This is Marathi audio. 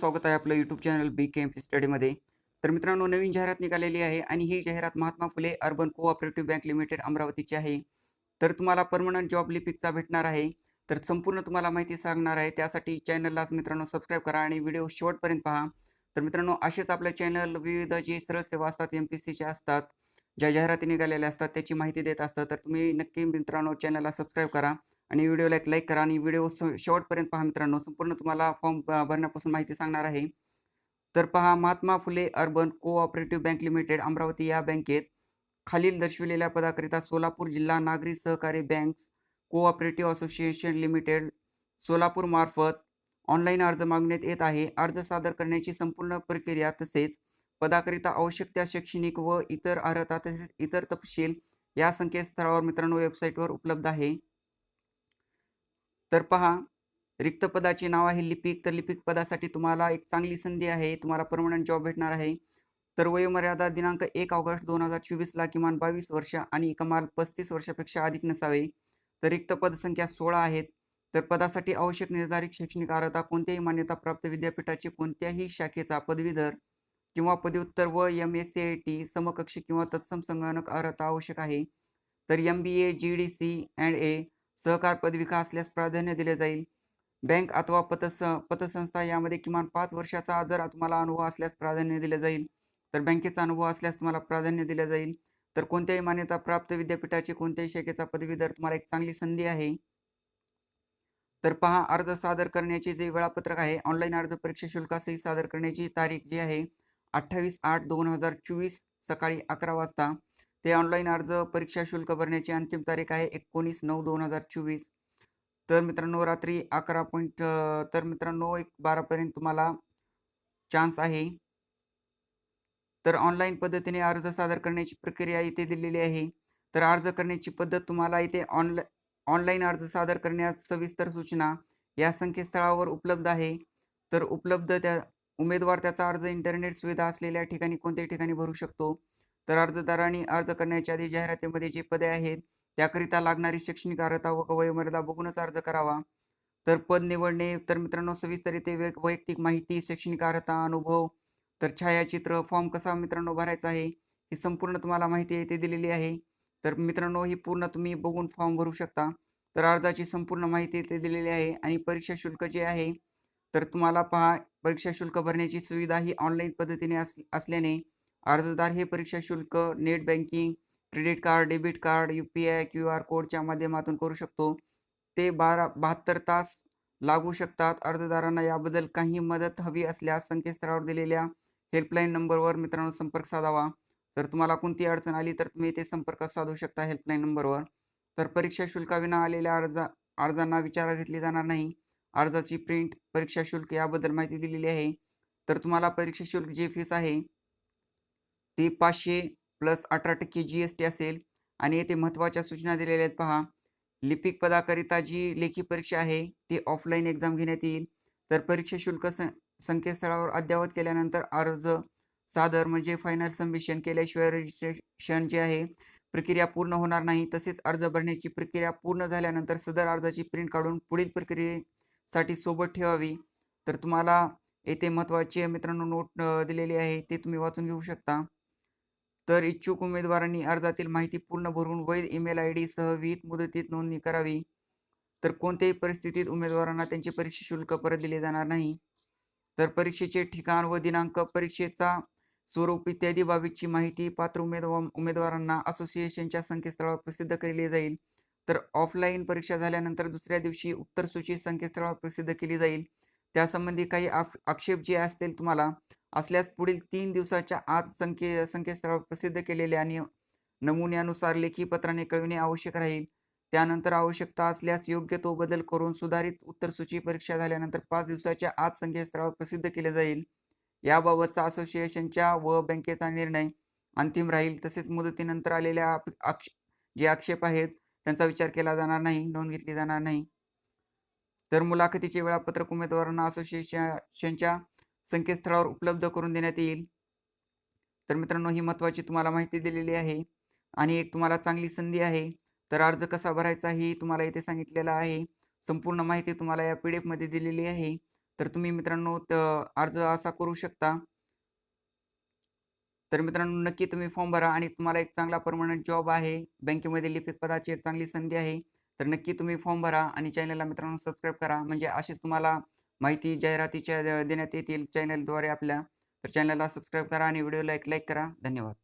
स्वागत आहे आपलं YouTube channel B K M C स्टडीमध्ये तर मित्रांनो नवीन जाहिरात निघालेली आहे आणि ही जाहिरात Mahatma Phule urban cooperative bank limited अमरावतीची आहे. तर तुम्हाला परमनंट जॉब लिपिकचा भेटणार आहे. तर संपूर्ण तुम्हाला माहिती सांगणार आहे. त्यासाठी चॅनललाच मित्रांनो सबस्क्राईब करा आणि व्हिडिओ शेवटपर्यंत पहा. तर मित्रांनो असेच आपल्या चॅनल विविध जे सरळ सेवा असतात एम पी सीच्या असतात ज्या जाहिराती निघालेल्या असतात त्याची माहिती देत असतात तर तुम्ही नक्की मित्रांनो चॅनलला सबस्क्राईब करा. आणि व्हिडिओला एक लाईक करा आणि व्हिडिओ शेवटपर्यंत पहा मित्रांनो संपूर्ण तुम्हाला फॉर्म भरण्यापासून माहिती सांगणार आहे. तर पहा Mahatma Phule urban cooperative bank limited Amravati या बँकेत खालील दर्शविलेल्या पदाकरिता सोलापूर जिल्हा नागरी सहकारी banks cooperative association limited Solapur मार्फत ऑनलाईन अर्ज मागण्यात येत आहे. अर्ज सादर करण्याची संपूर्ण प्रक्रिया तसेच पदाकरिता आवश्यक त्या शैक्षणिक व इतर अर्हता तसेच इतर तपशील या संकेतस्थळावर मित्रांनो वेबसाईटवर उपलब्ध आहे. तर पहा रिक्त पदाचे नाव आहे लिपिक. तर लिपिक पदासाठी तुम्हाला एक चांगली संधी आहे. तुम्हाला परमनंट जॉब भेटणार आहे. तर वयोमर्यादा दिनांक एक ऑगस्ट दोन हजार चोवीसला किमान बावीस वर्ष आणि कमाल पस्तीस वर्षापेक्षा अधिक नसावे. तर रिक्त पदसंख्या सोळा आहेत. तर पदासाठी आवश्यक निर्धारित शैक्षणिक अर्हता कोणत्याही मान्यताप्राप्त विद्यापीठाचे कोणत्याही शाखेचा पदवीधर किंवा पदव्युत्तर व M S C I T समकक्ष किंवा तत्सम संगणक अर्हता आवश्यक आहे. तर M B A G D C and A सहकार पदविका असल्यास प्राधान्य दिले जाईल. बँक अथवा पतस पतसंस्था यामध्ये किमान पाच वर्षाचा जर तुम्हाला अनुभव असल्यास प्राधान्य दिले जाईल. तर बँकेचा अनुभव असल्यास तुम्हाला प्राधान्य दिले जाईल. तर कोणत्याही मान्यता प्राप्त विद्यापीठाचे कोणत्याही शाखेचा पदवीधर तुम्हाला एक चांगली संधी आहे. तर पहा अर्ज सादर करण्याचे जे वेळापत्रक आहे ऑनलाईन अर्ज परीक्षा शुल्कासही सादर करण्याची तारीख जी आहे अठ्ठावीस आठ दोन हजार चोवीस सकाळी अकरा वाजता. ते ऑनलाईन अर्ज परीक्षा शुल्क भरण्याची अंतिम तारीख आहे एकोणीस नऊ दोन हजार चोवीस. तर मित्रांनो रात्री अकरा पॉईंट तर मित्रांनो एक बारापर्यंत तुम्हाला चान्स आहे. तर ऑनलाईन पद्धतीने अर्ज सादर करण्याची प्रक्रिया इथे दिलेली आहे. तर अर्ज करण्याची पद्धत तुम्हाला इथे ऑनला ऑनलाईन अर्ज सादर करण्यास सविस्तर सूचना या संकेतस्थळावर उपलब्ध आहे. तर उपलब्ध त्या उमेदवार त्याचा अर्ज इंटरनेट सुविधा असलेल्या ठिकाणी कोणत्याही ठिकाणी भरू शकतो. तर अर्जदारांनी अर्ज करण्याच्या आधी जाहिरातीमध्ये जे पदे आहेत त्याकरिता लागणारी शैक्षणिक अर्हता व वयोमर्यादा बघूनच अर्ज करावा. तर पद निवडणे तर मित्रांनो सविस्तर इथे वैयक्तिक माहिती शैक्षणिक अर्हता अनुभव तर छायाचित्र फॉर्म कसा मित्रांनो भरायचा आहे ही संपूर्ण तुम्हाला माहिती येथे दिलेली आहे. तर मित्रांनो ही पूर्ण तुम्ही बघून फॉर्म भरू शकता. तर अर्जाची संपूर्ण माहिती इथे दिलेली आहे आणि परीक्षा शुल्क जे आहे तर तुम्हाला पहा परीक्षा शुल्क भरण्याची सुविधा ही ऑनलाईन पद्धतीने अस असल्याने अर्जदार हे परीक्षा शुल्क net banking credit card debit card U P I Q R कोडच्या माध्यमातून करू शकतो. ते बारा बहात्तर तास लागू शकतात. अर्जदारांना याबद्दल काही मदत हवी असल्यास संकेतस्थळावर दिलेल्या हेल्पलाईन नंबरवर मित्रांनो संपर्क साधावा. जर तुम्हाला कोणती अडचण आली तर तुम्ही ते संपर्क साधू शकता हेल्पलाईन नंबरवर. तर परीक्षा शुल्काविना आलेल्या अर्जा अर्जांना विचारात घेतली जाणार नाही. अर्जाची प्रिंट परीक्षा शुल्क याबद्दल माहिती दिलेली आहे. तर तुम्हाला परीक्षा शुल्क जी फीस आहे ती पाचशे प्लस अठरा टक्के जी एस टी असेल. आणि येथे महत्त्वाच्या सूचना दिलेल्या आहेत पहा. लिपिक पदाकरिता जी लेखी परीक्षा आहे ती ऑफलाईन एक्झाम घेण्यात येईल. तर परीक्षा शुल्क स संकेतस्थळावर अद्ययावत केल्यानंतर अर्ज सादर म्हणजे फायनल सबमिशन केल्याशिवाय रजिस्ट्रेशन जे आहे प्रक्रिया पूर्ण होणार नाही. तसेच अर्ज भरण्याची प्रक्रिया पूर्ण झाल्यानंतर सदर अर्जाची प्रिंट काढून पुढील प्रक्रियेसाठी सोबत ठेवावी. तर तुम्हाला येथे महत्त्वाचे मित्रांनो नोट दिलेली आहे ते तुम्ही वाचून घेऊ शकता. तर इच्छुक उमेदवारांनी अर्जातील माहिती पूर्ण भरून वैध ईमेल आय डी सह विहित मुदतीत नोंदणी करावी. तर कोणत्याही परिस्थितीत उमेदवारांना त्यांचे परीक्षा शुल्क परत दिले जाणार नाही. तर परीक्षेचे ठिकाण व दिनांक परीक्षेचा स्वरूप इत्यादी बाबीची माहिती पात्र उमेदवार उमेदवारांना असोसिएशनच्या संकेतस्थळावर प्रसिद्ध केली जाईल. तर ऑफलाईन परीक्षा झाल्यानंतर दुसऱ्या दिवशी उत्तर सूची संकेतस्थळावर प्रसिद्ध केली जाईल. त्यासंबंधी काही आक्षेप जे असतील तुम्हाला असल्यास पुढील तीन दिवसाच्या आत संके संकेतस्थळावर प्रसिद्ध केलेले आणि नमुन्यानुसार लेखी पत्राने कळविणे आवश्यक राहील. त्यानंतर आवश्यकता असल्यास योग्य तो बदल करून सुधारित उत्तरसूची परीक्षा झाल्यानंतर पाच दिवसाच्या आत संकेतस्थळावर प्रसिद्ध केले जाईल. याबाबतचा असोसिएशनच्या व बँकेचा निर्णय अंतिम राहील. तसेच मुदतीनंतर आलेल्या आक्ष जे आक्षेप आहेत त्यांचा विचार केला जाणार नाही नोंद घेतली जाणार नाही. तर मुलाखतीचे वेळापत्रक उमेदवारांना असोसिएशनच्या संकेतस्थळावर उपलब्ध करून देण्यात येईल. तर मित्रांनो ही महत्त्वाची तुम्हाला माहिती दिलेली आहे आणि एक तुम्हाला चांगली संधी आहे. तर अर्ज कसा भरायचा हे तुम्हाला इथे सांगितलेलं आहे. संपूर्ण माहिती तुम्हाला या पी डी एफमध्ये दिलेली आहे. तर तुम्ही मित्रांनो त- अर्ज असा करू शकता. तर मित्रांनो नक्की तुम्ही फॉर्म भरा आणि तुम्हाला एक चांगला परमनंट जॉब आहे. बँकेमध्ये लिपिक पदाची एक चांगली संधी आहे. तर नक्की तुम्ही फॉर्म भरा आणि चॅनलला मित्रांनो सबस्क्राईब करा. म्हणजे असेच तुम्हाला माहिती जाहिरातीच्या देण्यात येतील चॅनलद्वारे आपल्या. तर चॅनलला सबस्क्राईब करा आणि व्हिडिओला एक लाईक करा. धन्यवाद.